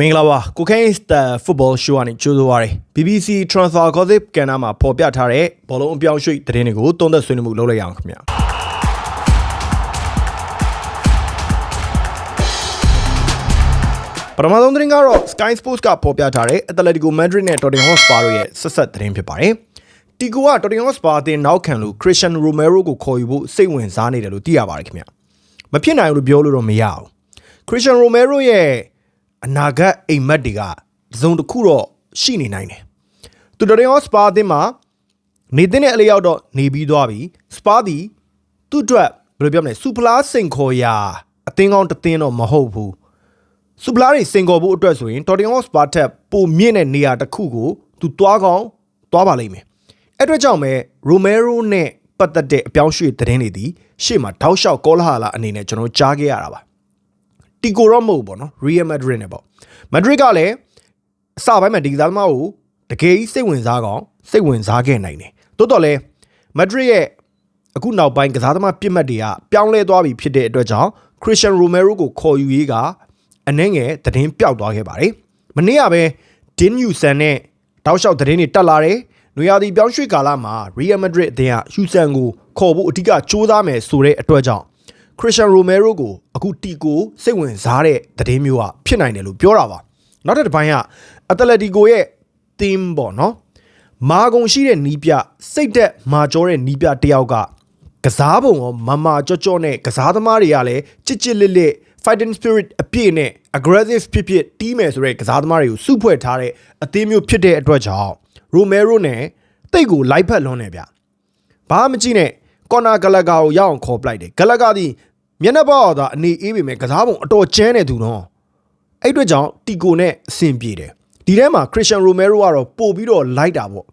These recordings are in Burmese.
မင်္ဂလာပါကိုခိုင်းစတာ football show ကနေကြိုးဆိုပါရယ် BBC Transfer Gossip ကန်နာမှာပေါ်ပြထားတဲ့ဘောလုံးအပြောင်းရွှေ့သတင်းတွေကိုတုံးသက်ဆွေးနွေးမှုလုပ်လိုက်ရအောင်ခင်ဗျာပထမဆုံးသတင်းကတော့ Sky Sports ကပေါ်ပြထားတဲ့ Atletico Madrid နဲ့ Tottenham Hotspur တို့ရဲ့ဆက်ဆက်သတင်းဖြစ်ပါတယ်တီကိုက Tottenham Hotspur အသင်းနောက်ခံလို့ Christian Romero ကိုခေါ်ယူဖို့စိတ်ဝင်စားနေတယ်လို့သိရပါတယ်ခင်ဗျာမဖြစ်နိုင်ဘူးလို့ပြောလို့တော့မရဘူး Christian Romero ရဲ့ အနာဂတ်အိမ်မက်တွေကတစ်စုံတစ်ခုတော့ရှိနေနိုင်တယ်။သူတော်ရင်ဟောစပါအသင်းမှာနေတဲ့အလျောက်တော့နေပြီးသွားပြီ။စပါဒီသူ့အတွက်ဘယ်လိုပြောမလဲစူပလာစင်ခေါ်ရာအသင်းကောင်းတစ်သင်းတော့မဟုတ်ဘူး။စူပလာတွေစင်ခေါ်ဖို့အတွက်ဆိုရင်တော်တင်ဟောစပါထက်ပိုမြင့်တဲ့နေရာတစ်ခုကိုသူသွားကောင်းသွားပါလိမ့်မယ်။အဲ့အတွက်ကြောင့်ပဲရိုမဲရိုနဲ့ပတ်သက်တဲ့အပြောင်းရွှေ့သတင်းတွေဒီရှေ့မှာတောက်လျှောက်ကောလာဟာလာအနေနဲ့ကျွန်တော်ကြားခဲ့ရတာပါ။ တီကိုတော့မဟုတ်ဘူးပေါ့နော် Real Madrid နဲ့ပေါ့ Madrid ကလည်းအစပိုင်းမှာဒီကစားသမားကိုတကယ်ကြီးစိတ်ဝင်စားကောင်စိတ်ဝင်စားခဲ့နိုင်တယ်တိုးတော့လဲ Madrid ရဲ့အခုနောက်ပိုင်းကစားသမားပြစ်မှတ်တွေကပြောင်းလဲသွားပြီဖြစ်တဲ့အတွက်ကြောင့် Christian Romero ကိုခေါ်ယူရေးကအနှဲငယ်သတင်းပျောက်သွားခဲ့ပါတယ်မနေ့ကပဲ Din Newson နဲ့တောက်လျှောက်သတင်းတွေတက်လာတယ်နွေရာသီပြောင်းရွှေ့ကာလမှာ Real Madrid အသင်းက Houston ကိုခေါ်ဖို့အဓိကစူးစမ်းမယ်ဆိုတဲ့အတွက်ကြောင့် ခရစ်စတန်ရိုမဲရိုကိုအခုတီကိုစိတ်ဝင်စားတဲ့သတင်းမျိုးကဖြစ်နိုင်တယ်လို့ပြောတာပါနောက်တစ်တစ်ပိုင်းကအတလက်တီကိုရဲ့ team ပေါ့နော်မာကုံရှိတဲ့နီးပြစိတ်သက်မာကြောတဲ့နီးပြတယောက်ကကစားပုံရောမမာကြောကြောနဲ့ကစားသမားတွေကလည်းချစ်ချစ်လစ်လစ် fighting spirit အပြည့်နဲ့ aggressive ဖြစ်ဖြစ်တီးမယ်ဆိုတဲ့ကစားသမားတွေကိုစုဖွဲ့ထားတဲ့အသင်းမျိုးဖြစ်တဲ့အတွက်ကြောင့်ရိုမဲရိုနဲ့တိတ်ကိုလိုက်ဖက်လွန်းနေဗျဘာမှမကြည့်နဲ့ ကော်နာဂလကာကိုရအောင်ခေါ်ပလိုက်တယ်ဂလကာဒီမျက်နှာပေါက်သာအနေအေးပေမဲ့ကစားပုံအတော်ကျန်းနေသူတော့အဲ့အတွက်ကြောင့်တီကိုနဲ့အဆင်ပြေတယ်ဒီထဲမှာခရစ်စတန်ရိုမဲရိုကတော့ပို့ပြီးတော့လိုက်တာပေါ့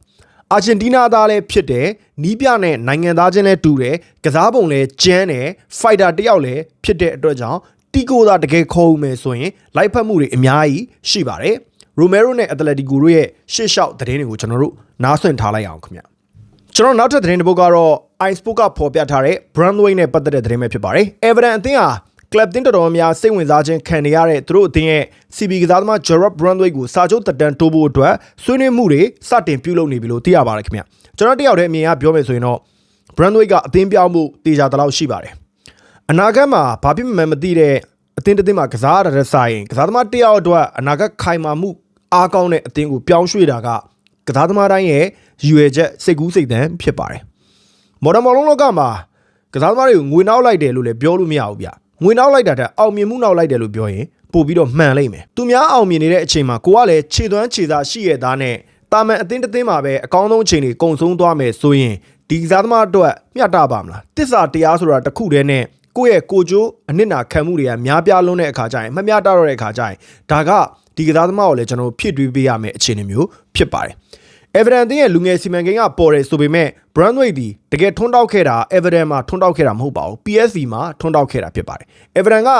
အာဂျင်တီးနားသားလည်းဖြစ်တယ်နီးပြနဲ့နိုင်ငံသားချင်းလည်းတူတယ်ကစားပုံလည်းကျန်းတယ်ဖိုက်တာတစ်ယောက်လည်းဖြစ်တဲ့အတွက်ကြောင့်တီကိုသာတကယ်ခေါ်ဦးမယ်ဆိုရင်လိုက်ဖက်မှုတွေအများကြီးရှိပါတယ်ရိုမဲရိုနဲ့အက်တလက်တီကိုတို့ရဲ့ရှေ့လျှောက်သတင်းတွေကိုကျွန်တော်တို့နားဆွင့်ထားလိုက်အောင်ခင်ဗျ ကျွန်တော်နောက်ထပ်သတင်းတစ်ပုဒ်ကတော့ iSpoke ကဖော်ပြထားတဲ့ Brandway နဲ့ပတ်သက်တဲ့သတင်းပဲဖြစ်ပါတယ်။ Everton အသင်းဟာ club တင်းတော်တော်များများစိတ်ဝင်စားခြင်းခံနေရတဲ့သူတို့အသင်းရဲ့ CB ကစားသမား Gerard Brandway ကိုစာချုပ်တက်တန်းတိုးဖို့အတွက်ဆွေးနွေးမှုတွေစတင်ပြုလုပ်နေပြီလို့သိရပါတယ်ခင်ဗျ။ကျွန်တော်တယောက်တည်းအမြင်အရပြောမယ်ဆိုရင်တော့ Brandway ကအသင်းပြောင်းမှုတေချာတလောက်ရှိပါတယ်။အနာဂတ်မှာဘာဖြစ်မှန်းမသိတဲ့အသင်းတစ်သင်းမှာကစားရတဲ့ဆိုင်ကစားသမားတယောက်အတွက်အနာဂတ်ခိုင်မာမှုအားကောင်းတဲ့အသင်းကိုပြောင်းရွှေ့တာက ကစားသမားတိုင်းရဲ့ရည်ရွယ်ချက်စိတ်ကူးစိတ်သန်းဖြစ်ပါတယ်။မော်ဒန်ဘောလုံးလောကမှာကစားသမားတွေကိုငွေနှောက်လိုက်တယ်လို့လည်းပြောလို့မရဘူးဗျ။ငွေနှောက်လိုက်တာတဲ့အောင်မြင်မှုနှောက်လိုက်တယ်လို့ပြောရင်ပို့ပြီးတော့မှန်လိမ့်မယ်။သူများအောင်မြင်နေတဲ့အချိန်မှာကိုကလည်းခြေသွမ်းခြေသားရှိရသားနဲ့တာမန်အသင်းတစ်သင်းမှာပဲအကောင်းဆုံးအချိန်တွေကုံဆုံးသွားမယ်ဆိုရင်ဒီကစားသမားအတွက်မျှတပါမလား။တစ္ဆာတရားဆိုတာတစ်ခုတည်းနဲ့ကိုယ့်ရဲ့ကိုကြိုးအနစ်နာခံမှုတွေကများပြားလွန်းတဲ့အခါကျရင်မမျှတတော့တဲ့အခါကျရင်ဒါက ဒီကစားသမားကိုလည်းကျွန်တော်တို့ဖြစ်တွေးပေးရမယ့်အခြေအနေမျိုးဖြစ်ပါတယ်။ Everton တင်းရဲ့လူငယ်စီမံကိန်းကပေါ်တယ်ဆိုပေမဲ့ Brandway ဒီတကယ်ထွန်းတောက်ခဲ့တာ Everton မှာထွန်းတောက်ခဲ့တာမဟုတ်ပါဘူး PSV မှာထွန်းတောက်ခဲ့တာဖြစ်ပါတယ် Everton က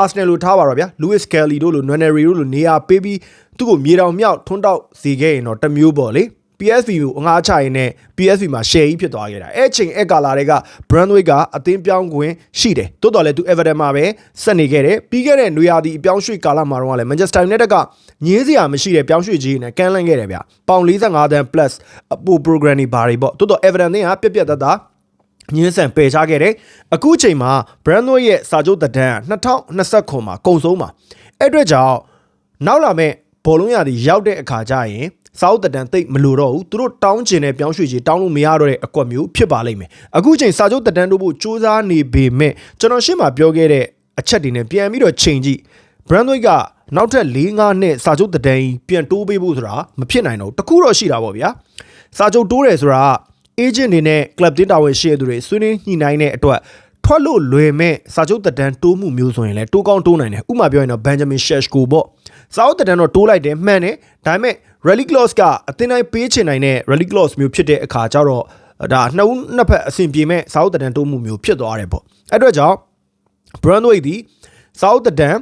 Arsenal လို့ထားပါတော့ဗျာ Lewis Kelly တို့လို Nwaneri တို့လိုနေရာပေးပြီးသူ့ကိုမြေတောင်မြောက်ထွန်းတောက်စေခဲ့ရင်တော့တစ်မျိုးပေါ့လေ PSV ကိုအငှားချရင်နဲ့ PSV မှာ share ကြီးဖြစ်သွားခဲ့တာအဲ့ချိန်အဲ့ကာလာတွေက Brandway ကအသင်းပြောင်းခွင့်ရှိတယ်တိုးတော်လဲသူ Everton မှာပဲဆက်နေခဲ့တယ်ပြီးခဲ့တဲ့နွေရာသီအပြောင်းရွှေ့ကာလမှာတော့လည်း Manchester United ကညင်းစရာမရှိတဲ့ပြောင်းရွှေ့ကြီးနဲ့ကမ်းလှမ်းခဲ့တယ်ဗျပေါင်45တန်း plus အပို program တွေဘာတွေပေါ့တိုးတော် Everton တင်းကပြက်ပြက်သားသားညင်းဆန်ပယ်ချခဲ့တယ်အခုချိန်မှာ Brandway ရဲ့စာချုပ်သက်တမ်း2020ခုမှာကုန်ဆုံးမှာအဲ့အတွက်ကြောင့်နောက်လာမဲ့ဘောလုံးရာသီရောက်တဲ့အခါကျရင် စာအုပ်တက်တန်တိတ်မလို့တော့ဘူးသူတို့တောင်းကျင်တဲ့ပြောင်းရွှေ့ကြီးတောင်းလို့မရတော့တဲ့အကွက်မျိုးဖြစ်ပါလိမ့်မယ်အခုချိန်စာချုပ်တက်တန်တို့ဖို့စူးစမ်းနေပေမဲ့ကျွန်တော်ရှင်းမှာပြောခဲ့တဲ့အချက်တွေနဲ့ပြန်ပြီးတော့ချိန်ကြည့် Brandway ကနောက်ထပ်၄၅နှစ်စာချုပ်တက်တန်ပြန်တိုးပေးဖို့ဆိုတာမဖြစ်နိုင်တော့တခုတော့ရှိတာပေါ့ဗျာစာချုပ်တိုးတယ်ဆိုတာ agent တွေနဲ့ club တင်းတာဝန်ရှိတဲ့သူတွေဆွေးနွေးညှိနှိုင်းတဲ့အတွက်ထွက်လို့လွယ်မဲ့စာချုပ်တက်တန်းတိုးမှုမျိုးဆိုရင်လည်းတိုးကောင်းတိုးနိုင်တယ်ဥပမာပြောရင်တော့ Benjamin Sheshko ပေါ့စာချုပ်တက်တန်းတော့တိုးလိုက်တယ်မှန်တယ်ဒါပေမဲ့ rally clause ကအသင်းတိုင်းပေးချင်နိုင်တဲ့ rally clause မျိုးဖြစ်တဲ့အခါကျတော့ဒါနှစ်ဦးနှစ်ဖက်အဆင်ပြေမဲ့စာချုပ်တက်တန်းတိုးမှုမျိုးဖြစ်သွားတယ်ပေါ့အဲ့အတွက်ကြောင့် Brandway ဒီစာချုပ်တက်တန်း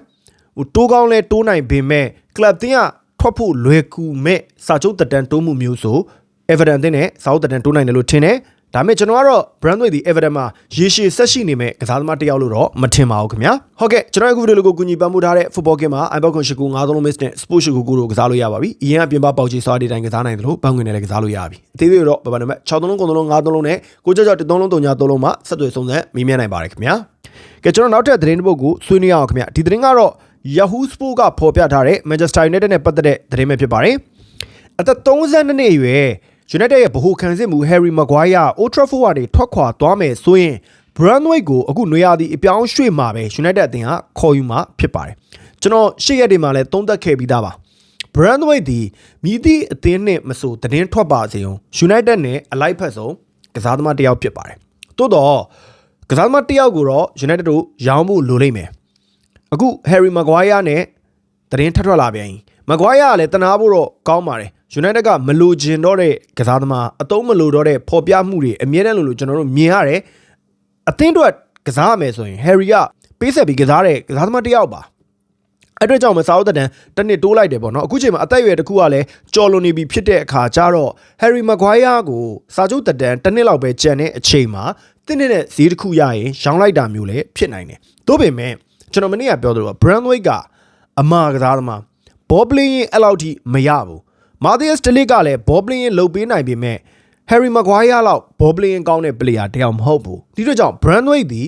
ဟိုတိုးကောင်းလဲတိုးနိုင်ပေမဲ့ club တင်းကထွက်ဖို့လွယ်ကူမဲ့စာချုပ်တက်တန်းတိုးမှုမျိုးဆို Everton တင်းနဲ့စာချုပ်တက်တန်းတိုးနိုင်တယ်လို့ထင်တယ် ဒါပေမဲ့ကျွန်တော်ကတော့ Brandway ဒီ Everton မှာရေရှည်ဆက်ရှိနေမဲ့ကစားသမားတစ်ယောက်လို့တော့မထင်ပါဘူးခင်ဗျာဟုတ်ကဲ့ကျွန်တော်အခုဗီဒီယိုလေးကိုကူညီပံ့ပိုးထားတဲ့ Football Game မှာ iPod ခွန်ရှိကူ9သုံးလုံး miss နဲ့ Sport ရှိကူကိုတို့ကစားလို့ရပါပြီအရင်ကပြင်ပပေါက်ချီစွာဒီတိုင်းကစားနိုင်တယ်လို့ဘန်ငွေနဲ့လည်းကစားလို့ရပြီအသေးသေးတော့ဘာဘာနံပါတ်6သုံးလုံး9သုံးလုံး9သုံးလုံးနဲ့ကိုကြောက်ကြောက်3သုံးလုံး3ညာ3လုံးမှာဆက်သွယ်ဆုံးသက်မေးမြန်းနိုင်ပါတယ်ခင်ဗျာကဲကျွန်တော်နောက်ထပ်သတင်းတစ်ပုဒ်ကိုဆွေးနွေးအောင်ခင်ဗျာဒီသတင်းကတော့ Yahoo Sport ကဖော်ပြထားတဲ့ Manchester United နဲ့ပတ်သက်တဲ့သတင်းပဲဖြစ်ပါတယ်အသက်32နှစ်အရွယ် United ရဲ့ဗဟိုခံစစ်မှု Harry Maguire Old Trafford ကနေထွက်ခွာသွားမယ်ဆိုရင် Brandway ကိုအခုနွေရာသီအပြောင်းရွှေ့မှာပဲ United အသင်းကခေါ်ယူမှာဖြစ်ပါတယ်ကျွန်တော်ရှေ့ရက်တွေမှာလည်းသုံးသပ်ခဲ့ပြီးသားပါ Brandway ဒီမြည်သည့်အသင်းနဲ့မဆိုသတင်းထွက်ပါစေအောင် United နဲ့အလိုက်ဖက်ဆုံးကစားသမားတစ်ယောက်ဖြစ်ပါတယ်သို့တော့ကစားသမားတစ်ယောက်ကိုတော့ United တို့ရောင်းဖို့လိုလိမ့်မယ်အခု Harry Maguire နဲ့သတင်းထပ်ထွက်လာပြန်ရင် Maguire ကလည်းတနာဖို့တော့ကောင်းပါတယ် United ကမလိုချင်တော့တဲ့ကစားသမားအတုံးမလိုတော့တဲ့ဖော်ပြမှုတွေအမြဲတမ်းလို့လို့ကျွန်တော်တို့မြင်ရတယ်အသင်းအတွက်ကစားရမယ်ဆိုရင် Harry ကပေးဆက်ပြီးကစားတဲ့ကစားသမားတစ်ယောက်ပါအဲ့အတွက်ကြောင့်မစားဦးတဲ့တန်တစ်နှစ်တိုးလိုက်တယ်ပေါ့နော်အခုချိန်မှာအသက်အရွယ်တစ်ခုကလည်းကြော်လွန်နေပြီဖြစ်တဲ့အခါကျတော့ Harry Maguire ကိုစာချုပ်တက်တန်တစ်နှစ်လောက်ပဲကျန်တဲ့အချိန်မှာတင်းနေတဲ့ဈေးတစ်ခုရရင်ရောင်းလိုက်တာမျိုးလည်းဖြစ်နိုင်တယ်။သို့ပေမဲ့ကျွန်တော်မနေ့ကပြောသလို Brandway ကအမာကစားသမားဘောပလင်းရင်အဲ့လောက်ထိမရဘူး။ Matthias De Ligt ကလည်းဘောပလင်းရင်လှုပ်ပေးနိုင်ပေမဲ့ Harry Maguire လောက်ဘောပလင်းရင်ကောင်းတဲ့ player တယောက်မဟုတ်ဘူး။ဒီတော့ကြောင့် Brandway ဒီ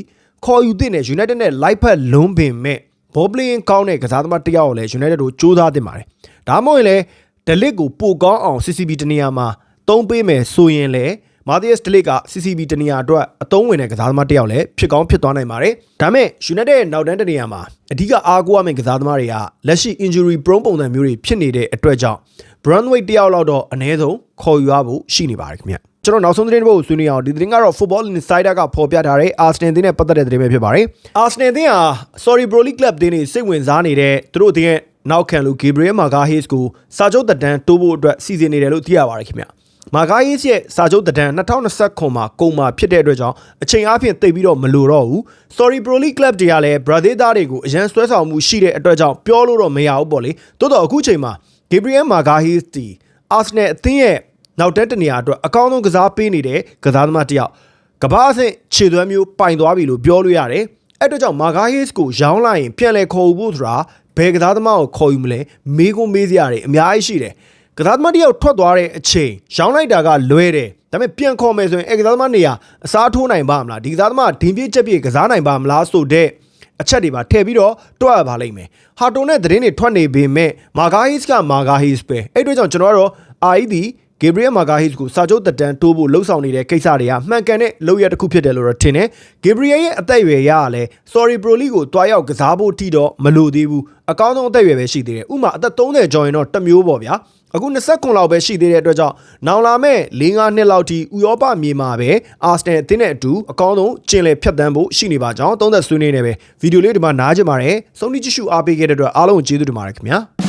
ခေါ်ယူတဲ့နဲ့ United နဲ့ live ဖက်လုံးပင်မဲ့ဘောပလင်းကောင်းတဲ့ကစားသမားတစ်ယောက်ကိုလည်း United တို့စူးစမ်းတင်ပါတယ်။ဒါမှမဟုတ်ရင်လည်း De Ligt ကိုပိုကောင်းအောင် CCB တနေရာမှာသုံးပေးမယ်ဆိုရင်လည်း Matthias De Ligt က CCB တနေရာအတွက်အသုံးဝင်တဲ့ကစားသမားတစ်ယောက်လည်းဖြစ်ကောင်းဖြစ်သွားနိုင်ပါတယ်။ဒါမဲ့ United ရဲ့နောက်တန်းတနေရာမှာအဓိကအားကိုးရမယ့်ကစားသမားတွေကလက်ရှိ injury prone ပုံစံမျိုးတွေဖြစ်နေတဲ့အတွက်ကြောင့် Brandway တစ်ယောက်လောက်တော့အနည်းဆုံးခေါ်ယူရဖို့ရှိနေပါတယ်ခင်ဗျ။ကျွန်တော်နောက်ဆုံးသတင်းတစ်ပုဒ်ကိုဆွေးနွေးအောင်ဒီသတင်းကတော့ Football Insider ကဖော်ပြထားတဲ့ Arsenal အသင်းနဲ့ပတ်သက်တဲ့သတင်းပဲဖြစ်ပါတယ်။ Arsenal အသင်းဟာ Sorry Pro League Club အသင်းတွေစိတ်ဝင်စားနေတဲ့သူတို့အသင်းရဲ့နောက်ခံလူ Gabriel Magalhaes ကိုစာချုပ်သက်တမ်းတိုးဖို့အတွက်စီစဉ်နေတယ်လို့သိရပါတယ်ခင်ဗျ။ Magalhaes ရဲ့စာချုပ်သက်တမ်း2029မှာကုန်မှာဖြစ်တဲ့အတွက်ကြောင့်အချိန်အားဖြင့်တိတ်ပြီးတော့မလိုတော့ဘူး။ Sorry Pro League Club တွေကလည်း Brazil သားတွေကိုအရန်ဆွဲဆောင်မှုရှိတဲ့အတွက်ကြောင့်ပြောလို့တော့မရဘူးပေါ့လေ။တိုးတော့အခုချိန်မှာ Gabriel Magalhaes တီ Arsenal အသင်းရဲ့နောက်တက်တနေရာအတွက်အကောင်းဆုံးကစားပေးနေတဲ့ကစားသမားတစ်ယောက်ကမ္ဘာအဆင့်ခြေသွမ်းမျိုးပိုင်သွားပြီလို့ပြောလို့ရတယ်။အဲ့အတွက်ကြောင့်မာဂါဟေးစ်ကိုရောင်းလိုက်ရင်ပြန်လဲခေါ်ယူဖို့ဆိုတာဘယ်ကစားသမားကိုခေါ်ယူမလဲမေးခွန်းမေးစရာတွေအများကြီးရှိတယ်။ ကစားသမားတစ်ယောက်ထွက်သွားတဲ့အချိန်ရောင်းလိုက်တာကလွဲတယ်။ဒါပေမဲ့ပြန်ခေါ်မယ်ဆိုရင်အဲ့ကစားသမားနေရာအစားထိုးနိုင်ပါမလားဒီကစားသမားဒင်းပြစ်ချက်ပြစ်ကစားနိုင်ပါမလားဆိုတဲ့အချက်တွေပါထည့်ပြီးတော့တွက်ရပါလိမ့်မယ်။ဟာတိုနဲ့သတင်းတွေထွက်နေပေမဲ့မာဂါဟီစ်ကမာဂါဟီစ်ပဲအဲ့အတွက်ကြောင့်ကျွန်တော်ကတော့အာအီဒီဂေဘရီယယ်မာဂါဟစ်ကိုစာချုပ်တက်တန်းတိုးဖို့လှုံ့ဆော်နေတဲ့ကိစ္စတွေကမှန်ကန်တဲ့လုပ်ရတစ်ခုဖြစ်တယ်လို့တော့ထင်တယ်။ဂေဘရီယယ်ရဲ့အသက်အရွယ်ရကလည်း Sorry Pro League ကိုတွားရောက်ကစားဖို့ထိတော့မလိုသေးဘူး။အကောင်းဆုံးအသက်အရွယ်ပဲရှိသေးတယ်။ဥမာအသက်30ကျော်ရင်တော့တစ်မျိုးပေါ့ဗျာ။ အခု29လောက်ပဲရှိသေးတဲ့အတွက်ကြောင့်နောင်လာမဲ့၄-၅နှစ်လောက်ထိဥရောပမြေမှာပဲအာစနယ်အသင်းနဲ့အတူအကောင်းဆုံးကျင်လည်ဖြတ်တန်းဖို့ရှိနေပါကြောင်းသုံးသက်ဆွေးနွေးနေပဲဗီဒီယိုလေးဒီမှာနားကြပါရယ်။ဆုံးဖြတ်ကြည့်ရှုအားပေးခဲ့တဲ့အတွက်အားလုံးကိုကျေးဇူးတင်ပါတယ်ခင်ဗျာ။